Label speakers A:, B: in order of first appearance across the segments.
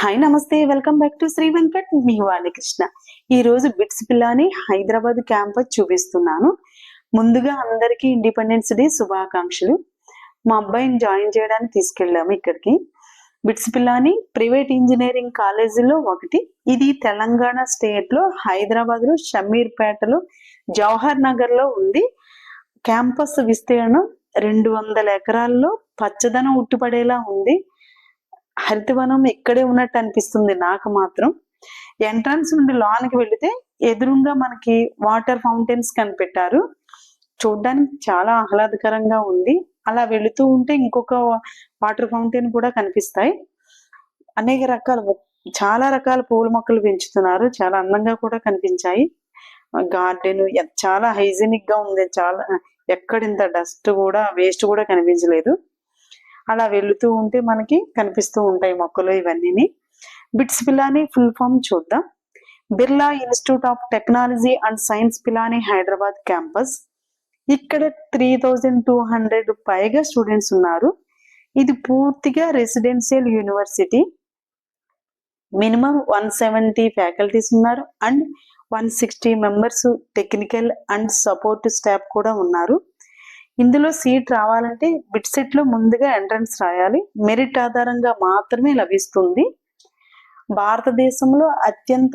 A: Hi నమస్తే. Welcome back to Shri Venkat. మీ బాలకృష్ణ ఈ రోజు బిట్స్ పిల్లని హైదరాబాద్ క్యాంపస్ చూపిస్తున్నాను. ముందుగా అందరికీ ఇండిపెండెన్స్ డే శుభాకాంక్షలు. మా అబ్బాయిని జాయిన్ చేయడానికి తీసుకెళ్ళాము ఇక్కడికి. బిట్స్ పిల్లని ప్రైవేట్ ఇంజనీరింగ్ కాలేజీలో ఒకటి ఇది తెలంగాణ స్టేట్లో హైదరాబాద్లో షమీర్పేటలో జవహర్ నగర్లో ఉంది. క్యాంపస్ విస్తీర్ణం రెండు వందల ఎకరాల్లో పచ్చదనం ఉట్టిపడేలా ఉంది. హరితవనం ఇక్కడే ఉన్నట్టు అనిపిస్తుంది నాకు మాత్రం. ఎంట్రన్స్ నుండి లోనికి వెళితే ఎదురుగా మనకి వాటర్ ఫౌంటైన్స్ కనిపెట్టారు. చూడడానికి చాలా ఆహ్లాదకరంగా ఉంది. అలా వెళుతూ ఉంటే ఇంకొక వాటర్ ఫౌంటైన్ కూడా కనిపిస్తాయి. అనేక రకాల చాలా రకాల పూల మొక్కలు పెంచుతున్నారు. చాలా అందంగా కూడా కనిపించాయి. గార్డెన్ చాలా హైజీనిక్గా ఉంది. చాలా ఎక్కడింత డస్ట్ కూడా వేస్ట్ కూడా కనిపించలేదు. అలా వెళుతూ ఉంటే మనకి కనిపిస్తూ ఉంటాయి మొక్కలు ఇవన్నీ బిట్స్ పిలాని ఫుల్ ఫామ్ చూద్దాం. Birla institute of technology and science Pilani Hyderabad campus. ఇక్కడ త్రీ థౌజండ్ టూ హండ్రెడ్ పైగా స్టూడెంట్స్ ఉన్నారు. ఇది పూర్తిగా residential university. Minimum one seventy faculties ఉన్నారు and one sixty members technical and support staff కూడా ఉన్నారు. ఇందులో సీట్ రావాలంటే బిట్ సెట్లో ముందుగా ఎంట్రన్స్ రాయాలి. మెరిట్ ఆధారంగా మాత్రమే లభిస్తుంది. భారతదేశంలో అత్యంత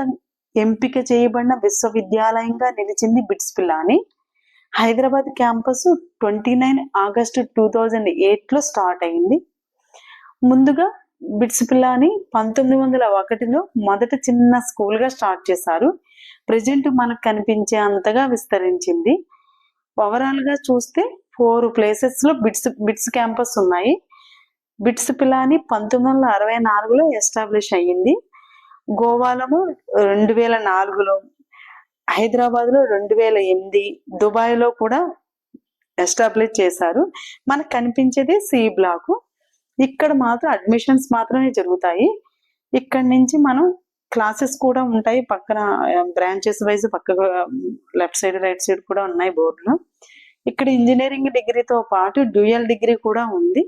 A: ఎంపిక చేయబడిన విశ్వవిద్యాలయంగా నిలిచింది BITS Pilani. Hyderabad campus twenty nine August two thousand ఎయిట్లో స్టార్ట్ అయింది. ముందుగా బిట్స్ పిల్లాని పంతొమ్మిది వందల ఒకటిలో మొదట చిన్న స్కూల్గా స్టార్ట్ చేశారు. ప్రజెంట్ మనకు కనిపించే అంతగా విస్తరించింది. ఓవరాల్గా చూస్తే ఫోర్ ప్లేసెస్లో బిట్స్ బిట్స్ క్యాంపస్ ఉన్నాయి. బిట్స్ పిలాని పంతొమ్మిది వందల అరవై నాలుగులో ఎస్టాబ్లిష్ అయ్యింది. గోవాలో రెండు వేల నాలుగులో హైదరాబాద్లో రెండు వేల ఎనిమిది దుబాయ్లో కూడా ఎస్టాబ్లిష్ చేశారు. మనకు కనిపించేది సి బ్లాక్. ఇక్కడ మాత్రం అడ్మిషన్స్ మాత్రమే జరుగుతాయి. ఇక్కడ నుంచి మనం క్లాసెస్ కూడా ఉంటాయి. పక్కన బ్రాంచెస్ వైజ్ పక్క లెఫ్ట్ సైడ్ రైట్ సైడ్ కూడా ఉన్నాయి బోర్డులో. ఇక్కడ ఇంజనీరింగ్ డిగ్రీతో పాటు డ్యూయల్ డిగ్రీ కూడా ఉంది.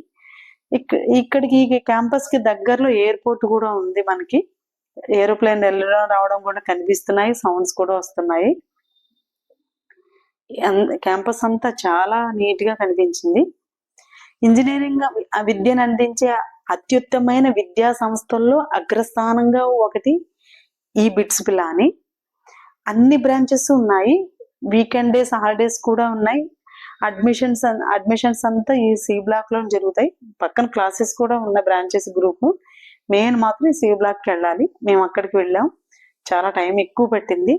A: ఇక్కడికి క్యాంపస్కి దగ్గరలో ఎయిర్పోర్ట్ కూడా ఉంది మనకి. ఏరోప్లేన్ వెళ్ళడం రావడం కూడా కనిపిస్తున్నాయి. సౌండ్స్ కూడా వస్తున్నాయి. క్యాంపస్ అంతా చాలా నీట్గా కనిపించింది. ఇంజనీరింగ్ విద్యను అందించే అత్యుత్తమైన విద్యా సంస్థల్లో అగ్రస్థానంగా ఒకటి ఈ బిట్స్ పిలాని. అన్ని బ్రాంచెస్ ఉన్నాయి. వీకెండ్ డేస్ హాలిడేస్ కూడా ఉన్నాయి. అడ్మిషన్స్ అడ్మిషన్స్ అంతా ఈ సి బ్లాక్లో జరుగుతాయి. పక్కన క్లాసెస్ కూడా ఉన్న బ్రాంచెస్ గ్రూప్ మెయిన్ మాత్రం సి బ్లాక్కి వెళ్ళాలి. మేము అక్కడికి వెళ్ళాం. చాలా టైం ఎక్కువ పట్టింది.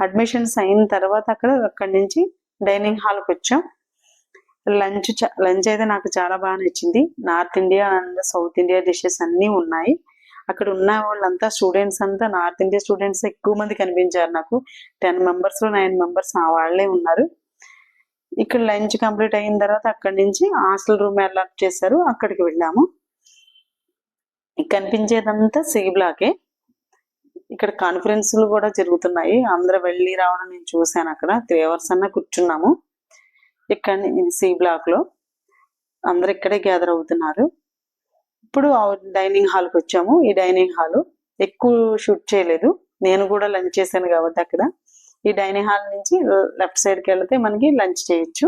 A: అడ్మిషన్స్ అయిన తర్వాత అక్కడ అక్కడి నుంచి డైనింగ్ హాల్కి వచ్చాం. లంచ్ లంచ్ అయితే నాకు చాలా బాగా నచ్చింది. North India and south India dishes అన్నీ ఉన్నాయి. అక్కడ ఉన్న వాళ్ళంతా స్టూడెంట్స్ అంతా నార్త్ ఇండియా స్టూడెంట్స్ ఎక్కువ మంది కనిపించారు నాకు. టెన్ మెంబర్స్లో నైన్ మెంబర్స్ వాళ్ళే ఉన్నారు. ఇక్కడ లంచ్ కంప్లీట్ అయిన తర్వాత అక్కడి నుంచి హాస్టల్ రూమ్ అలాట్ చేశారు అక్కడికి వెళ్ళాము. కనిపించేదంతా సి బ్లాకే. ఇక్కడ కాన్ఫరెన్స్లు కూడా జరుగుతున్నాయి. అందరూ వెళ్ళి రావడం నేను చూశాను అక్కడ. త్రీ అవర్స్ అన్న కూర్చున్నాము. ఇక్కడ సి బ్లాక్లో అందరు ఇక్కడే గ్యాదర్ అవుతున్నారు. ఇప్పుడు డైనింగ్ హాల్కి వచ్చాము. ఈ డైనింగ్ హాల్ ఎక్కువ షూట్ చేయలేదు. నేను కూడా లంచ్ చేశాను కాబట్టి అక్కడ. ఈ డైనింగ్ హాల్ నుంచి లెఫ్ట్ సైడ్కి వెళ్తే మనకి లంచ్ చేయొచ్చు.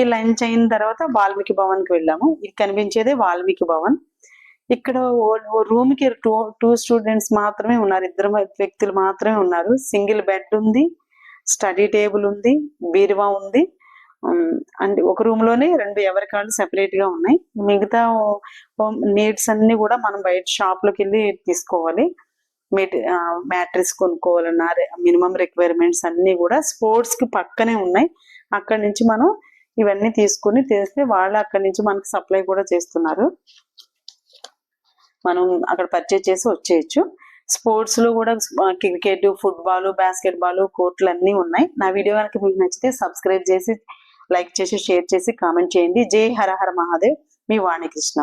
A: ఈ లంచ్ అయిన తర్వాత వాల్మీకి భవన్కి వెళ్ళాము. ఇది కనిపించేదే వాల్మీకి భవన్. ఇక్కడ రూమ్కి టూ టూ స్టూడెంట్స్ మాత్రమే ఉన్నారు. ఇద్దరు వ్యక్తులు మాత్రమే ఉన్నారు. సింగిల్ బెడ్ ఉంది స్టడీ టేబుల్ ఉంది బీరువా ఉంది. అండ్ ఒక రూమ్లోనే రెండు ఎవరి కాళ్ళు సెపరేట్గా ఉన్నాయి. మిగతా నీడ్స్ అన్ని కూడా మనం బయట షాప్లోకి వెళ్ళి తీసుకోవాలి. మ్యాట్రిక్స్ కొనుక్కోవాలన్నా మినిమం రిక్వైర్మెంట్స్ అన్ని కూడా స్పోర్ట్స్కి పక్కనే ఉన్నాయి. అక్కడి నుంచి మనం ఇవన్నీ తీసుకుని తెస్తే వాళ్ళు అక్కడి నుంచి మనకి సప్లై కూడా చేస్తున్నారు. మనం అక్కడ పర్చేజ్ చేసి వచ్చేయచ్చు. స్పోర్ట్స్లో కూడా క్రికెట్ ఫుట్బాల్ బాస్కెట్ బాల్ కోర్టులు అన్ని ఉన్నాయి. నా వీడియో కనుక మీకు నచ్చితే సబ్స్క్రైబ్ చేసి లైక్ చేసి షేర్ చేసి కామెంట్ చేయండి. జై హర హర మహాదేవ్. మీ వాణికృష్ణ.